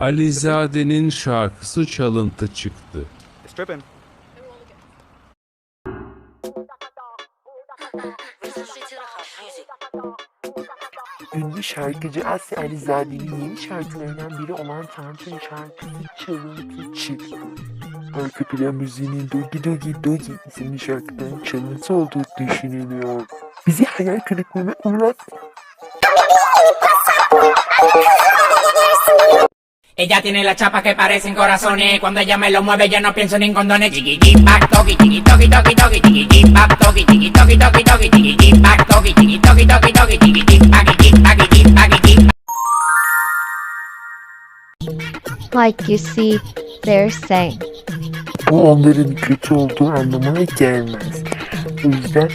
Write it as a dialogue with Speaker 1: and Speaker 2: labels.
Speaker 1: Alizade'nin şarkısı çalıntı çıktı.
Speaker 2: Ünlü şarkıcı Asya Alizade'nin yeni şarkılarından biri olan Tantun şarkısı çalıntı çıktı. Arka plan müziğinin Dogi Dogi Dogi isimli şarkıdan çalıntı olduğu düşünülüyor. Bizi hayal kırıklığına uğrattı.
Speaker 3: Ella tiene la chapa que parecen corazones. Cuando ella me lo mueve, ya no pienso ni en condones. Chiqui, back, toki, chiqui, toki, toki, toki, chiqui, back, toki, chiqui, toki, toki, toki, chiqui, back, toki, chiqui, toki, toki, toki, chiqui, chiqui, baggy, chiqui, baggy, chiqui, baggy, chiqui.
Speaker 4: Like you see, they're saying.
Speaker 2: Bu onların kötü olduğu anlamına gelmez. O yüzden